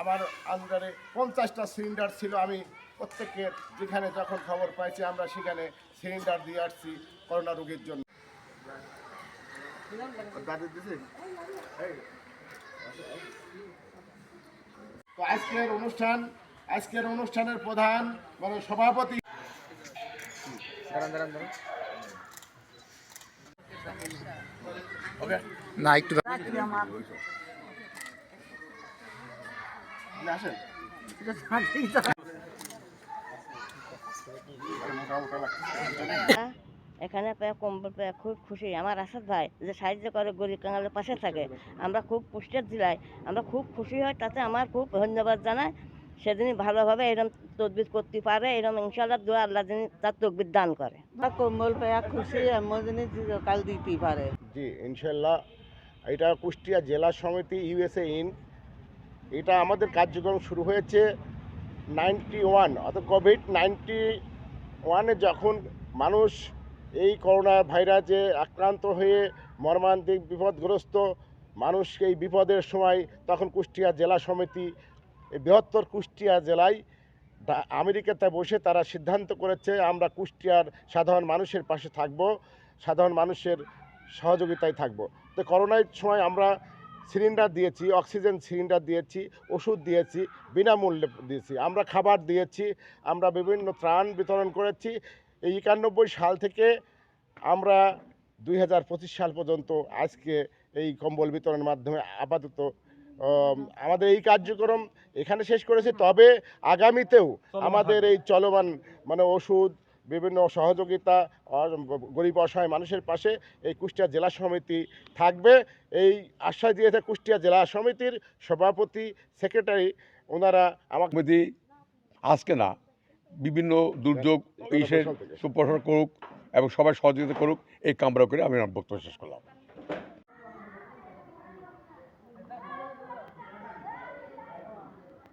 আমার আন্ডারে পঞ্চাশটা সিলিন্ডার ছিল আমি প্রত্যেকের যেখানে যখন খবর পাইছি আমরা সেখানে সিলিন্ডার দিয়ে আসছি করোনা রোগীর জন্য। তো আজকের অনুষ্ঠান আজকের অনুষ্ঠানের প্রধান মানে সভাপতি না একটু আসেন। এখানে পেয়ে কম্বল পেয়ে খুব খুশি। আমার আসাদ ভাই যে সাহায্য করে গরিব কাঙালের পাশে থাকে আমরা খুব পুষ্টের জেলায় আমরা খুব খুশি হই তাতে আমার খুব ধন্যবাদ জানাই সেদিনই ভালোভাবে এরকম তদবির করতে পারে এরকম ইনশাল্লাহ দোয়া আল্লাহ যিনি তার তকবির দান করে। কম্বল পেয়া খুশি এমন জিনিস কাল দিতেই পারে। জি ইনশাল্লাহ এটা কুষ্টিয়া জেলা সমিতি ইউএসএ ইন এটা আমাদের কার্যক্রম শুরু হয়েছে নাইনটি ওয়ান, অর্থাৎ কোভিড নাইনটি ওয়ানে যখন মানুষ এই করোনা ভাইরাসে আক্রান্ত হয়ে মর্মান্তিক বিপদগ্রস্ত মানুষ এই বিপদের সময় তখন কুষ্টিয়া জেলা সমিতি বৃহত্তর কুষ্টিয়া জেলায় আমেরিকাতে বসে তারা সিদ্ধান্ত করেছে, আমরা কুষ্টিয়ার সাধারণ মানুষের পাশে থাকব, সাধারণ মানুষের সহযোগিতায় থাকব। তো করোনার সময় আমরা সিলিন্ডার দিয়েছি অক্সিজেন সিলিন্ডার দিয়েছি ওষুধ দিয়েছি বিনামূল্যে দিয়েছি। আমরা খাবার দিয়েছি আমরা বিভিন্ন ত্রাণ বিতরণ করেছি। এই একানব্বই সাল থেকে আমরা দুই হাজার পঁচিশ সাল পর্যন্ত আজকে এই কম্বল বিতরণের মাধ্যমে আপাতত আমাদের এই কার্যক্রম এখানে শেষ করেছি। তবে আগামীতেও আমাদের এই চলমান মানে ওষুধ বিভিন্ন সহযোগিতা গরিব অসহায় মানুষের পাশে এই কুষ্টিয়া জেলা সমিতি থাকবে এই আশ্বাস দিয়েছে কুষ্টিয়া জেলা সমিতির সভাপতি সেক্রেটারি ওনারা আমাকে আজকে না বিভিন্ন দুর্যোগ ইসের। সুপ্রসার করুক এবং সবাই সহযোগিতা করুক এই কামরা করে আমি বক্তব্য শেষ করলাম